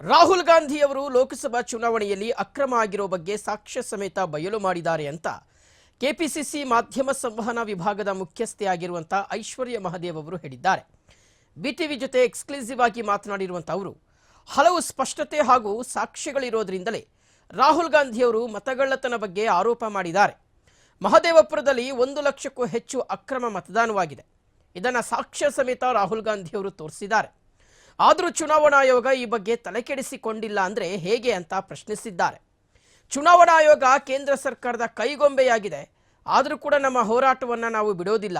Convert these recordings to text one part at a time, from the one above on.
ರಾಹುಲ್ ಗಾಂಧಿಯವರು ಲೋಕಸಭಾ ಚುನಾವಣೆಯಲ್ಲಿ ಅಕ್ರಮ ಆಗಿರೋ ಬಗ್ಗೆ ಸಾಕ್ಷ್ಯ ಸಮೇತ ಬಯಲು ಮಾಡಿದ್ದಾರೆ ಅಂತ ಕೆಪಿಸಿಸಿ ಮಾಧ್ಯಮ ಸಂವಹನ ವಿಭಾಗದ ಮುಖ್ಯಸ್ಥೆಯಾಗಿರುವಂಥ ಐಶ್ವರ್ಯ ಮಹದೇವ್ ಅವರು ಹೇಳಿದ್ದಾರೆ. ಬಿಟಿವಿ ಜೊತೆ ಎಕ್ಸ್ಕ್ಲೂಸಿವ್ ಆಗಿ ಮಾತನಾಡಿರುವಂಥ ಅವರು, ಹಲವು ಸ್ಪಷ್ಟತೆ ಹಾಗೂ ಸಾಕ್ಷ್ಯಗಳಿರೋದ್ರಿಂದಲೇ ರಾಹುಲ್ ಗಾಂಧಿಯವರು ಮತಗಳ್ಳತನ ಬಗ್ಗೆ ಆರೋಪ ಮಾಡಿದ್ದಾರೆ. ಮಹದೇವಪುರದಲ್ಲಿ ಒಂದು ಲಕ್ಷಕ್ಕೂ ಹೆಚ್ಚು ಅಕ್ರಮ ಮತದಾನವಾಗಿದೆ. ಇದನ್ನು ಸಾಕ್ಷ್ಯ ಸಮೇತ ರಾಹುಲ್ ಗಾಂಧಿಯವರು ತೋರಿಸಿದ್ದಾರೆ. ಆದರೂ ಚುನಾವಣಾ ಆಯೋಗ ಈ ಬಗ್ಗೆ ತಲೆಕೆಡಿಸಿಕೊಂಡಿಲ್ಲ ಅಂದರೆ ಹೇಗೆ ಅಂತ ಪ್ರಶ್ನಿಸಿದ್ದಾರೆ. ಚುನಾವಣಾ ಆಯೋಗ ಕೇಂದ್ರ ಸರ್ಕಾರದ ಕೈಗೊಂಬೆಯಾಗಿದೆ. ಆದರೂ ಕೂಡ ನಮ್ಮ ಹೋರಾಟವನ್ನು ನಾವು ಬಿಡೋದಿಲ್ಲ.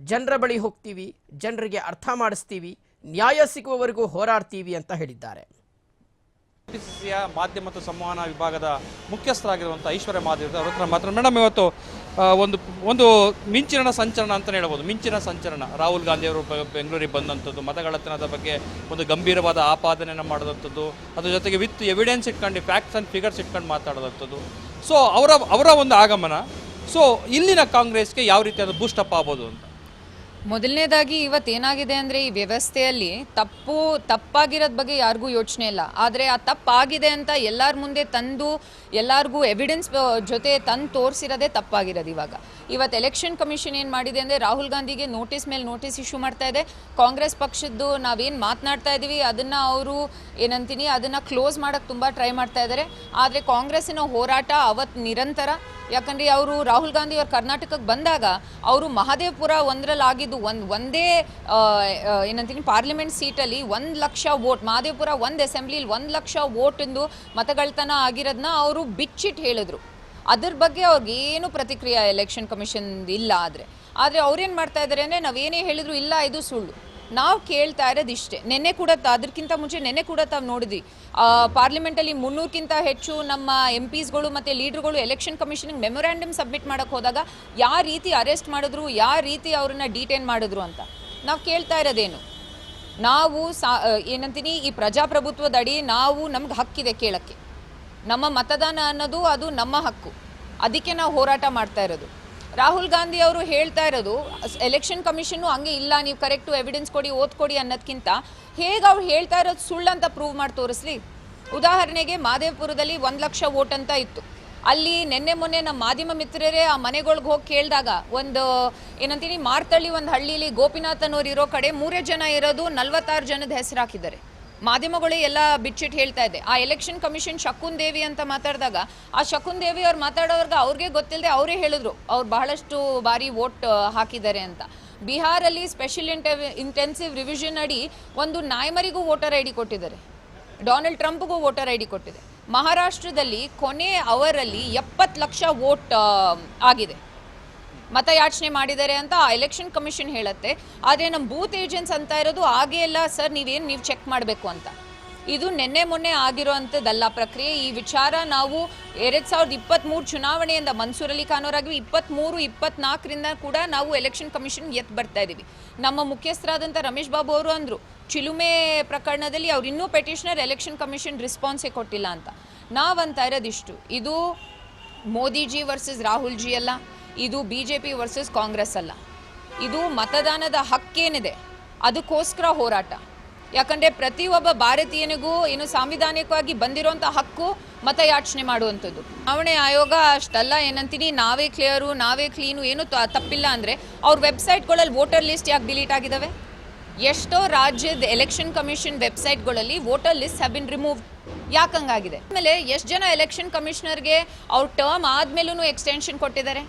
ಜನರ ಬಳಿ ಹೋಗ್ತೀವಿ, ಜನರಿಗೆ ಅರ್ಥ ಮಾಡಿಸ್ತೀವಿ, ನ್ಯಾಯ ಸಿಗುವವರೆಗೂ ಹೋರಾಡ್ತೀವಿ ಅಂತ ಹೇಳಿದ್ದಾರೆ. ಕೆಪಿಸಿಸಿಯ ಮಾಧ್ಯಮ ಮತ್ತು ಸಂವಹನ ವಿಭಾಗದ ಮುಖ್ಯಸ್ಥರಾಗಿರುವಂಥ ಐಶ್ವರ್ಯ ಮಾದೇವ್ ಅವ್ರ ಹತ್ರ ಮಾತ್ರ ಮೇಡಮ್ ಇವತ್ತು ಒಂದು ಒಂದು ಮಿಂಚಿನ ಸಂಚಲನ ಅಂತಲೇ ಹೇಳ್ಬೋದು. ಮಿಂಚಿನ ಸಂಚಲನ ರಾಹುಲ್ ಗಾಂಧಿ ಅವರು ಬೆಂಗಳೂರಿಗೆ ಬಂದಂಥದ್ದು ಮತಗಳತನದ ಬಗ್ಗೆ ಒಂದು ಗಂಭೀರವಾದ ಆಪಾದನೆಯನ್ನು ಮಾಡಿದಂಥದ್ದು, ಅದ್ರ ಜೊತೆಗೆ ವಿತ್ ಎವಿಡೆನ್ಸ್ ಇಟ್ಕೊಂಡು ಫ್ಯಾಕ್ಟ್ಸ್ ಆ್ಯಂಡ್ ಫಿಗರ್ಸ್ ಇಟ್ಕೊಂಡು ಮಾತಾಡೋದಂಥದ್ದು. ಸೊ ಅವರ ಅವರ ಒಂದು ಆಗಮನ. ಸೊ ಇಲ್ಲಿನ ಕಾಂಗ್ರೆಸ್ಗೆ ಯಾವ ರೀತಿಯಾದ ಬೂಸ್ಟಪ್ ಆಗ್ಬೋದು ಅಂತ? ಮೊದಲನೇದಾಗಿ ಇವತ್ತೇನಾಗಿದೆ ಅಂದರೆ ಈ ವ್ಯವಸ್ಥೆಯಲ್ಲಿ ತಪ್ಪು, ತಪ್ಪಾಗಿರೋದ ಬಗ್ಗೆ ಯಾರಿಗೂ ಯೋಚನೆ ಇಲ್ಲ. ಆದರೆ ಆ ತಪ್ಪಾಗಿದೆ ಅಂತ ಎಲ್ಲರ ಮುಂದೆ ತಂದು, ಎಲ್ಲರಿಗೂ ಎವಿಡೆನ್ಸ್ ಜೊತೆ ತಂದು ತೋರಿಸಿರೋದೇ ತಪ್ಪಾಗಿರೋದು ಇವಾಗ. ಇವತ್ತು ಎಲೆಕ್ಷನ್ ಕಮಿಷನ್ ಏನು ಮಾಡಿದೆ ಅಂದರೆ ರಾಹುಲ್ ಗಾಂಧಿಗೆ ನೋಟಿಸ್ ಮೇಲೆ ನೋಟಿಸ್ ಇಶ್ಯೂ ಮಾಡ್ತಾ ಇದೆ. ಕಾಂಗ್ರೆಸ್ ಪಕ್ಷದ್ದು ನಾವೇನು ಮಾತನಾಡ್ತಾ ಇದ್ದೀವಿ ಅದನ್ನು ಅವರು ಏನಂತೀನಿ, ಅದನ್ನು ಕ್ಲೋಸ್ ಮಾಡೋಕ್ಕೆ ತುಂಬ ಟ್ರೈ ಮಾಡ್ತಾ ಇದ್ದಾರೆ ಆದರೆ ಕಾಂಗ್ರೆಸ್ಸಿನ ಹೋರಾಟ ಅವತ್ತು ನಿರಂತರ ಯಾಕಂದರೆ ಅವರು ರಾಹುಲ್ ಗಾಂಧಿ ಅವರು ಕರ್ನಾಟಕಕ್ಕೆ ಬಂದಾಗ ಅವರು ಮಹದೇವಪುರ ಒಂದರಲ್ಲಾಗಿದ್ದು ಒಂದು ಒಂದೇ ಏನಂತೀನಿ ಪಾರ್ಲಿಮೆಂಟ್ ಸೀಟಲ್ಲಿ ಒಂದು ಲಕ್ಷ ವೋಟ್, ಮಹದೇವಪುರ ಒಂದು ಅಸೆಂಬ್ಲಿಲಿ ಒಂದು ಲಕ್ಷ ವೋಟಿಂದು ಮತಗಳತನ ಆಗಿರೋದನ್ನ ಅವರು ಬಿಚ್ಚಿಟ್ಟು ಹೇಳಿದ್ರು. ಅದ್ರ ಬಗ್ಗೆ ಅವ್ರಿಗೆ ಏನು ಪ್ರತಿಕ್ರಿಯೆ ಎಲೆಕ್ಷನ್ ಕಮಿಷನ್ ಇಲ್ಲ ಆದರೆ. ಆದರೆ ಅವ್ರೇನು ಮಾಡ್ತಾ ಇದ್ದಾರೆ ಅಂದರೆ ನಾವೇನೇ ಹೇಳಿದ್ರು ಇಲ್ಲ, ಇದು ಸುಳ್ಳು. ನಾವು ಕೇಳ್ತಾ ಇರೋದು ಇಷ್ಟೇ. ನೆನ್ನೆ ಕೂಡ ಅದಕ್ಕಿಂತ ಮುಂಚೆ ನೆನ್ನೆ ಕೂಡ ತಾವು ನೋಡಿದ್ವಿ. ಪಾರ್ಲಿಮೆಂಟಲ್ಲಿ ಮುನ್ನೂರಕ್ಕಿಂತ ಹೆಚ್ಚು ನಮ್ಮ ಎಂ ಪಿಸ್ಗಳು ಮತ್ತು ಲೀಡ್ರುಗಳು ಎಲೆಕ್ಷನ್ ಕಮಿಷನ್ಗೆ ಮೆಮೊರ್ಯಾಂಡಮ್ ಸಬ್ಮಿಟ್ ಮಾಡೋಕ್ಕೆ ಹೋದಾಗ ಯಾವ ರೀತಿ ಅರೆಸ್ಟ್ ಮಾಡಿದ್ರು ಯಾವ ರೀತಿ ಅವ್ರನ್ನ ಡಿಟೈನ್ ಮಾಡಿದ್ರು ಅಂತ. ನಾವು ಕೇಳ್ತಾ ಇರೋದೇನು? ನಾವು ಸಾ ಏನಂತೀನಿ, ಈ ಪ್ರಜಾಪ್ರಭುತ್ವದ ಅಡಿ ನಾವು ನಮ್ಗೆ ಹಕ್ಕಿದೆ ಕೇಳೋಕ್ಕೆ. ನಮ್ಮ ಮತದಾನ ಅನ್ನೋದು ಅದು ನಮ್ಮ ಹಕ್ಕು. ಅದಕ್ಕೆ ನಾವು ಹೋರಾಟ ಮಾಡ್ತಾ ಇರೋದು. ರಾಹುಲ್ ಗಾಂಧಿ ಅವರು ಹೇಳ್ತಾ ಇರೋದು ಎಲೆಕ್ಷನ್ ಕಮಿಷನ್ನು ಹಂಗೆ ಇಲ್ಲ, ನೀವು ಕರೆಕ್ಟು ಎವಿಡೆನ್ಸ್ ಕೊಡಿ ಓದ್ಕೊಡಿ ಅನ್ನೋದಕ್ಕಿಂತ ಹೇಗೆ ಅವ್ರು ಹೇಳ್ತಾ ಇರೋದು ಸುಳ್ಳು ಅಂತ ಪ್ರೂವ್ ಮಾಡಿ ತೋರಿಸ್ಲಿ. ಉದಾಹರಣೆಗೆ ಮಾದೇವಪುರದಲ್ಲಿ ಒಂದು ಲಕ್ಷ ವೋಟ್ ಅಂತ ಇತ್ತು. ಅಲ್ಲಿ ನಿನ್ನೆ ಮೊನ್ನೆ ನಮ್ಮ ಮಾಧ್ಯಮ ಮಿತ್ರರೇ ಆ ಮನೆಗಳ್ಗೆ ಹೋಗಿ ಕೇಳಿದಾಗ ಒಂದು, ಏನಂತೀನಿ, ಮಾರ್ತಳ್ಳಿ ಒಂದು ಹಳ್ಳಿಲಿ ಗೋಪಿನಾಥ್ ಅನ್ನೋರು ಇರೋ ಕಡೆ ಮೂರೇ ಜನ ಇರೋದು ನಲ್ವತ್ತಾರು ಜನದ ಹೆಸರು ಹಾಕಿದ್ದಾರೆ. ಮಾಧ್ಯಮಗಳೇ ಎಲ್ಲ ಬಿಚ್ಚಿಟ್ಟು ಹೇಳ್ತಾ ಇದೆ ಆ ಎಲೆಕ್ಷನ್ ಕಮಿಷನ್ ಶಕುನ್ ದೇವಿ ಅಂತ ಮಾತಾಡಿದಾಗ, ಆ ಶಕುನ್ ದೇವಿ ಅವ್ರು ಮಾತಾಡೋರ್ಗೆ ಅವ್ರಿಗೆ ಗೊತ್ತಿಲ್ಲದೆ ಅವರೇ ಹೇಳಿದ್ರು, ಅವ್ರು ಬಹಳಷ್ಟು ಬಾರಿ ವೋಟ್ ಹಾಕಿದ್ದಾರೆ ಅಂತ. ಬಿಹಾರಲ್ಲಿ ಸ್ಪೆಷಲ್ ಇಂಟೆನ್ಸಿವ್ ರಿವಿಷನ್ ಅಡಿ ಒಂದು ನಾಯ್ಮರಿಗೂ ವೋಟರ್ ಐ ಡಿ ಕೊಟ್ಟಿದ್ದಾರೆ. ಡೊನಾಲ್ಡ್ ಟ್ರಂಪ್ಗೂ ವೋಟರ್ ಐ ಡಿ ಕೊಟ್ಟಿದೆ. ಮಹಾರಾಷ್ಟ್ರದಲ್ಲಿ ಕೊನೆ ಅವರಲ್ಲಿ ಎಪ್ಪತ್ತು ಲಕ್ಷ ವೋಟ್ ಆಗಿದೆ. ಮತಯಾಚನೆ ಮಾಡಿದ್ದಾರೆ ಅಂತ ಎಲೆಕ್ಷನ್ ಕಮಿಷನ್ ಹೇಳುತ್ತೆ. ಆದರೆ ನಮ್ಮ ಬೂತ್ ಏಜೆಂಟ್ಸ್ ಅಂತ ಇರೋದು ಹಾಗೆ ಎಲ್ಲ ಸರ್, ನೀವೇನು, ನೀವು ಚೆಕ್ ಮಾಡಬೇಕು ಅಂತ. ಇದು ನಿನ್ನೆ ಮೊನ್ನೆ ಆಗಿರೋ ಅಂಥದ್ದಲ್ಲ ಪ್ರಕ್ರಿಯೆ. ಈ ವಿಚಾರ ನಾವು ಎರಡು ಸಾವಿರದ ಇಪ್ಪತ್ತ್ಮೂರು ಚುನಾವಣೆಯಿಂದ ಮನ್ಸೂರ್ ಅಲಿ ಖಾನ್ ಅವರಾಗಿ ಇಪ್ಪತ್ತ್ಮೂರು ಇಪ್ಪತ್ನಾಲ್ಕರಿಂದ ಕೂಡ ನಾವು ಎಲೆಕ್ಷನ್ ಕಮಿಷನ್ ಎತ್ತು ಬರ್ತಾ ಇದ್ದೀವಿ ನಮ್ಮ ಮುಖ್ಯಸ್ಥರಾದಂಥ ರಮೇಶ್ ಬಾಬು ಅವರು ಅಂದರು, ಚಿಲುಮೆ ಪ್ರಕರಣದಲ್ಲಿ ಅವ್ರು ಇನ್ನೂ ಪೆಟಿಷನರ್ ಎಲೆಕ್ಷನ್ ಕಮಿಷನ್ ರಿಸ್ಪಾನ್ಸೇ ಕೊಟ್ಟಿಲ್ಲ ಅಂತ. ನಾವಂತ ಇರೋದಿಷ್ಟು. ಇದು ಮೋದಿಜಿ ವರ್ಸಸ್ ರಾಹುಲ್ ಜಿ ಅಲ್ಲ. ಇದು B J P versus Congress ಅಲ್ಲ. ಇದು ಮತದಾನದ ಹಕ್ಕೇನಿದೆ ಅದಕ್ಕೋಸ್ಕರ ಹೋರಾಟ. ಯಾಕಂದರೆ ಪ್ರತಿಯೊಬ್ಬ ಭಾರತೀಯನಿಗೂ ಏನು ಸಾಂವಿಧಾನಿಕವಾಗಿ ಬಂದಿರೋಂಥ ಹಕ್ಕು ಮತಯಾಚನೆ ಮಾಡುವಂಥದ್ದು. ಚುನಾವಣೆ ಆಯೋಗ ಅಷ್ಟಲ್ಲ, ಏನಂತೀನಿ, ನಾವೇ ಕ್ಲಿಯರು ನಾವೇ ಕ್ಲೀನು ಏನು ತಪ್ಪಿಲ್ಲ ಅಂದರೆ ಅವ್ರ ವೆಬ್ಸೈಟ್ಗಳಲ್ಲಿ ವೋಟರ್ ಲಿಸ್ಟ್ ಯಾಕೆ ಡಿಲೀಟ್ ಆಗಿದ್ದಾವೆ ಎಷ್ಟೋ ರಾಜ್ಯದ election commission ವೆಬ್ಸೈಟ್ಗಳಲ್ಲಿ voter list have been remove ಯಾಕಂಗಾಗಿದೆ ಆಮೇಲೆ ಎಷ್ಟು ಜನ ಎಲೆಕ್ಷನ್ ಕಮಿಷನರ್ಗೆ ಅವ್ರ ಟರ್ಮ್ ಆದಮೇಲೂ ಎಕ್ಸ್ಟೆನ್ಷನ್ ಕೊಟ್ಟಿದ್ದಾರೆ?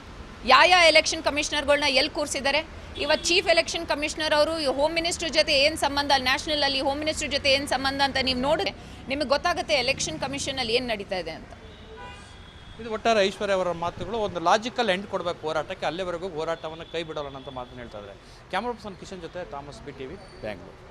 ಯಾವ ಯಾವ ಎಲೆಕ್ಷನ್ ಕಮಿಷನರ್ಗಳನ್ನ ಎಲ್ಲಿ ಕೂರಿಸಿದ್ದಾರೆ? ಇವತ್ತು ಚೀಫ್ ಎಲೆಕ್ಷನ್ ಕಮಿಷನರ್ ಅವರು ಹೋಮ್ ಮಿನಿಸ್ಟರ್ ಜೊತೆ ಏನು ಸಂಬಂಧ ನ್ಯಾಷನಲಲ್ಲಿ ಹೋಮ್ ಮಿನಿಸ್ಟರ್ ಜೊತೆ ಏನು ಸಂಬಂಧ ಅಂತ ನೀವು ನೋಡಿದ್ರೆ ನಿಮಗೆ ಗೊತ್ತಾಗುತ್ತೆ ಎಲೆಕ್ಷನ್ ಕಮಿಷನಲ್ಲಿ ಏನು ನಡೀತಾ ಇದೆ ಅಂತ. ಇದು ಒಟ್ಟಾರೆ ಐಶ್ವರ್ಯ ಅವರ ಮಾತುಗಳು, ಒಂದು ಲಾಜಿಕಲ್ ಎಂಡ್ ಕೊಡಬೇಕು ಹೋರಾಟಕ್ಕೆ, ಅಲ್ಲಿವರೆಗೂ ಹೋರಾಟವನ್ನು ಕೈ ಬಿಡೋಲ್ಲ ಅಂತ ಮಾತನ್ನು ಹೇಳ್ತಾ ಇದ್ದಾರೆ. ಕ್ಯಾಮ್ರಾ ಪರ್ಸನ್ ಕಿಶನ್ ಜೊತೆ Thomas B T V Bangalore